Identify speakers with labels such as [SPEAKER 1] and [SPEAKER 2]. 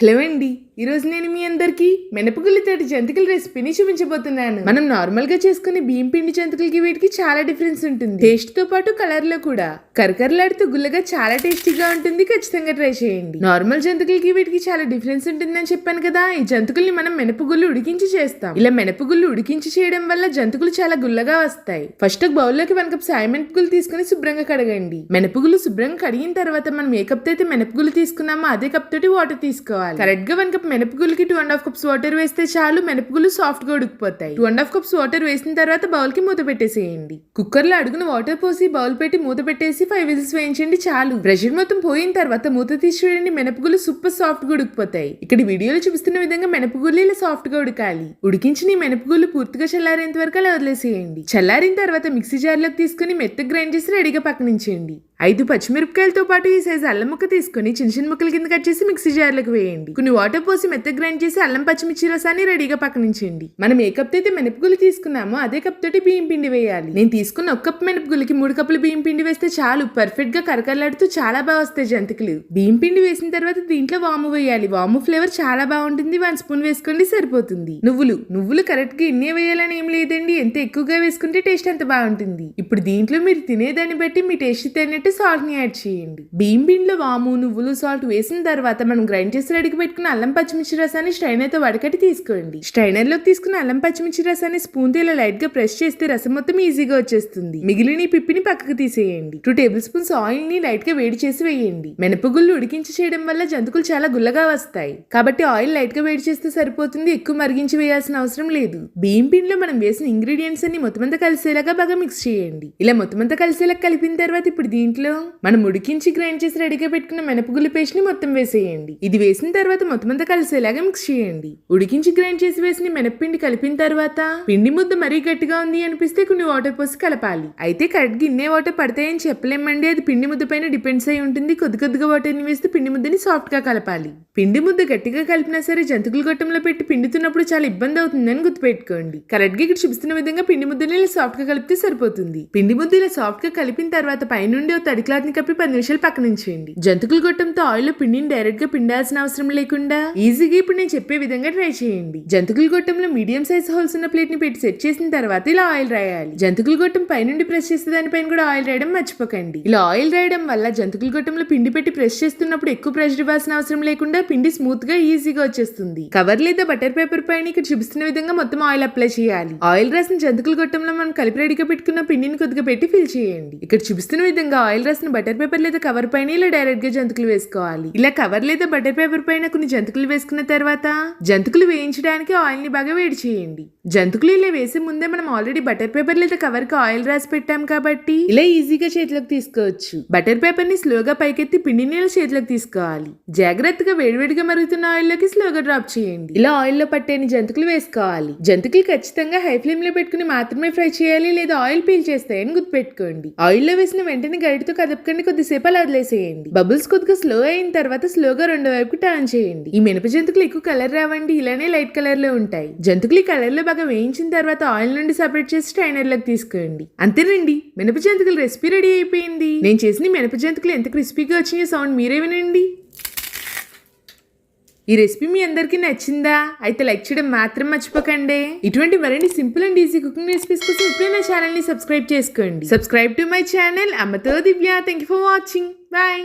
[SPEAKER 1] Hello అండి ఈరోజు నేను మీ అందరికి మినపగుళ్ళతోటి జంతికల రెసిపీని చూపించబోతున్నాను. మనం నార్మల్గా చేసుకునే బియ్యం పిండి జంతికలకి వీటికి చాలా డిఫరెన్స్ ఉంటుంది. టేస్ట్తో పాటు కలర్లో కూడా. కరకరలాడుతూ గుల్లగా చాలా టేస్టీగా ఉంటుంది. ఖచ్చితంగా ట్రై చేయండి. నార్మల్ జంతికలకి వీటికి చాలా డిఫరెన్స్ ఉంటుందని చెప్పాను కదా. ఈ జంతికల్ని మనం మినపగుళ్ళు ఉడికించి చేస్తాం. ఇలా మినపగుళ్ళు ఉడికించి చేయడం వల్ల జంతికలు చాలా గుల్లగా వస్తాయి. ఫస్ట్ ఒక బౌల్లోకి వన్ కప్ సాయి మినపగులు తీసుకుని శుభ్రంగా కడగండి. మినపగుళ్ళు శుభ్రంగా కడిగిన తర్వాత మనం ఏ కప్ అయితే మినపగుళ్ళు తీసుకున్నామో అదే కప్ తోటి వాటర్ తీసుకోవాలి. కరెక్ట్గా one cup మినపగుళ్ళకి two and half cups water వేస్తే చాలు మినపగుళ్ళు సాఫ్ట్గా ఉడికిపోతాయి. Two and half cups water వేసిన తర్వాత బౌల్కి మూత పెట్టేసేయండి. కుక్కర్లో అడుగున వాటర్ పోసి బౌల్ పెట్టి మూత పెట్టేసి ఫైవ్ విజిల్స్ వేయించండి చాలు. ప్రెషర్ మొత్తం పోయిన తర్వాత మూత తీసి చూడండి మినపగుళ్ళు సూపర్ సాఫ్ట్గా ఉడికిపోతాయి. ఇక్కడ వీడియోలో చూపిస్తున్న విధంగా మినపగుళ్ళు ఇలా సాఫ్ట్గా ఉడకాలి. ఉడికించిన ఈ మినపగుళ్ళు పూర్తిగా చల్లారేంత వరకు అలా వదిలేసేయండి. చల్లారిన తర్వాత మిక్సీ జార్లోకి తీసుకుని మెత్తగా గ్రైండ్ చేసి రెడీగా పక్కనించేయండి. ఐదు పచ్చిమిరపకాయలతో పాటు ఈ సైజు అల్లం ముక్క తీసుకుని చిన్న చిన్న ముక్కల కింద కట్ చేసి మిక్సీ జార్లకు వేయండి. కొన్ని వాటర్ పోసి మెత్త గ్రైండ్ చేసి అల్లం పచ్చిమిర్చి రసాన్ని రెడీగా పక్కనించండి మనం ఏ కప్ అయితే మినపగులు తీసుకున్నామో అదే కప్ తోటి బియ్యం పిండి వేయాలి. నేను తీసుకున్న ఒక కప్ మినపగులకి మూడు కప్పులు బియ్యం పిండి వేస్తే చాలు. పర్ఫెక్ట్గా కరకరలాడుతూ చాలా బాగా వస్తాయి జంతికలు. బియ్యం పిండి వేసిన తర్వాత దీంట్లో వాము వేయాలి. వాము ఫ్లేవర్ చాలా బాగుంటుంది. వన్ స్పూన్ వేసుకోండి సరిపోతుంది. నువ్వులు. నువ్వులు కరెక్ట్గా ఎన్నే వేయాలని ఏం లేదండి. ఎంత ఎక్కువగా వేసుకుంటే టేస్ట్ అంత బాగుంటుంది. ఇప్పుడు దీంట్లో మీరు తినేదాన్ని బట్టి మీ టేస్ట్ తిన్నట్టు పెట్టి సాల్ట్ని యాడ్ చేయండి. బియ్యం పిండిలో వాము నువ్వులు సాల్ట్ వేసిన తర్వాత మనం గ్రైండ్ చేసి రెడీకి పెట్టుకున్న అల్లం పచ్చిమిర్చి రసాన్ని స్ట్రైనర్తో వడకట్టి తీసుకోండి. స్ట్రైనర్లోకి తీసుకున్న అల్లం పచ్చిమిర్చి రసాన్ని స్పూన్తో ఇలా లైట్గా ప్రెస్ చేస్తే రసం మొత్తం ఈజీగా వచ్చేస్తుంది. మిగిలిన ఈ పిప్పిని పక్కకు తీసేయండి. టూ టేబుల్ స్పూన్స్ ఆయిల్ని లైట్గా వేడి చేసి వేయండి. మినపగుళ్ళు ఉడికించి చేయడం వల్ల జంతుకులు చాలా గుల్లగా వస్తాయి. కాబట్టి ఆయిల్ లైట్గా వేడి చేస్తే సరిపోతుంది ఎక్కువ మరిగించి వేయాల్సిన అవసరం లేదు. బియ్యం పిండిలో మనం వేసిన ఇంగ్రీడియంట్స్ అన్ని మొత్తం అంతా కలిసేలాగా బాగా మిక్స్ చేయండి. ఇలా మొత్తం అంతా కలిసేలా కలిపిన తర్వాత ఇప్పుడు దీంట్లో మనం ఉడికించి గ్రైండ్ చేసి రెడీగా పెట్టుకున్న మినపగుళ్ళు పేస్ట్ని మొత్తం వేసేయండి. ఇది వేసిన తర్వాత మొత్తం అంతా కలిసేలాగా మిక్స్ చేయండి. ఉడికించి గ్రైండ్ చేసి వేసిన మినప్పిండి కలిపిన తర్వాత పిండి ముద్ద మరీ గట్టిగా ఉంది అనిపిస్తే కొన్ని వాటర్ పోసి కలపాలి. అయితే కరెక్ట్ ఇన్నే వాటర్ పడతాయని చెప్పలేమండి. అది పిండి ముద్ద పైన డిపెండ్స్ అయి ఉంటుంది. కొద్ది కొద్దిగా వాటర్ని వేస్తే పిండి ముద్దని సాఫ్ట్గా కలపాలి. పిండి ముద్ద గట్టిగా కలిపినా సరే జంతుకుల గొట్టంలో పెట్టి పిండుతున్నప్పుడు చాలా ఇబ్బంది అవుతుందని గుర్తుపెట్టుకోండి. కరెక్ట్గా ఇక్కడ చూపిస్తున్న విధంగా పిండి ముద్దని ఇలా సాఫ్ట్గా కలిపితే సరిపోతుంది. పిండి ముద్ద ఇలా సాఫ్ట్గా కలిపిన తర్వాత పైనుండి తడి క్లాత్ని కప్పి పది నిమిషాలు పక్కన ఉంచేయండి. జంతుకుల గొట్టంతో ఆయిల్లో పిండిని డైరెక్ట్గా పిండాల్సిన అవసరం లేకుండా ఈజీగా ఇప్పుడు నేను చెప్పే విధంగా ట్రై చేయండి. జంతుకుల గొట్టంలో మీడియం సైజ్ హోల్స్ ఉన్న ప్లేట్ని పెట్టి సెట్ చేసిన తర్వాత ఇలా ఆయిల్ రాయాలి. జంతుకుల గొట్టం పైనుండి ప్రెస్ చేసే దానిపైన కూడా ఆయిల్ రాయడం మర్చిపోకండి. ఇలా ఆయిల్ రాయడం వల్ల జంతుకుల గొట్టంలో పిండి పెట్టి ప్రెస్ చేస్తున్నప్పుడు ఎక్కువ ప్రెషర్ ఇవ్వాల్సిన అవసరం లేకుండా పిండి స్మూత్గా ఈజీగా వచ్చేస్తుంది. కవర్ లేదా బటర్ పేపర్ పైన ఇక్కడ చూపిస్తున్న విధంగా మొత్తం ఆయిల్ అప్లై చేయాలి. ఆయిల్ రాసిన జంతుకుల గొట్టంలో మనం కలిపి రెడీగా పెట్టుకున్న పిండిని కొద్దిగా పెట్టి ఫిల్ చేయండి. ఇక్కడ చూపిస్తున్న విధంగా ఆయిల్ ఆయిల్ రాసిన బటర్ పేపర్ లేదా కవర్ పైన ఇలా డైరెక్ట్గా జంతుకులు వేసుకోవాలి. ఇలా కవర్ లేదా బటర్ పేపర్ పైన కొన్ని జంతుకులు వేసుకున్న తర్వాత జంతుకులు వేయించడానికి ఆయిల్ని బాగా వేడి చేయండి. జంతుకులు ఇలా వేసే ముందే మనం ఆల్రెడీ బటర్ పేపర్ లేదా కవర్కి ఆయిల్ రాసి పెట్టాం కాబట్టి ఇలా ఈజీగా చేతిలోకి తీసుకోవచ్చు. బటర్ పేపర్ని స్లోగా పైకెత్తి పిండి నీళ్ళ చేతిలోకి తీసుకోవాలి. జాగ్రత్తగా వేడివేడిగా మరుగుతున్న ఆయిల్లోకి స్లోగా డ్రాప్ చేయండి. ఇలా ఆయిల్లో పట్టేని జంతుకులు వేసుకోవాలి. జంతుకులు ఖచ్చితంగా హై ఫ్లేమ్లో పెట్టుకుని మాత్రమే ఫ్రై చేయాలి లేదా ఆయిల్ పీల్ చేస్తాయని గుర్తుపెట్టుకోండి. ఆయిల్లో వేసిన వెంటనే గరిటతో కదపకండి కొద్దిసేపు అలా వదిలేసేయండి. బబుల్స్ కొద్దిగా స్లో అయిన తర్వాత స్లోగా రెండు వైపుకి టర్న్ చేయండి. ఈ మినప జంతుకులు ఎక్కువ కలర్ రావండి ఇలానే లైట్ కలర్లో ఉంటాయి. జంతుకులు ఈ కలర్లో బాగా వేయించిన తర్వాత ఆయిల్ నుండి సపరేట్ చేసి స్ట్రైనర్లోకి తీసుకోండి. అంతేనండి మినప జంతుకుల రెసిపీ రెడీ అయిపోయింది. నేను చేసిన మినప జంతుకులు ఎంత క్రిస్పీగా వచ్చినాయో సౌండ్ మీరే వినండి. ఈ రెసిపీ మీ అందరికీ నచ్చిందా? అయితే లైక్ చేయడం మాత్రం మర్చిపోకండి. ఇటువంటి మరిన్ని simple and easy cooking recipes కోసం ఇప్పుడే నా సబ్స్క్రైబ్ చేసుకోండి. Subscribe to my channel. అమ్మతో Divya. Thank you for watching bye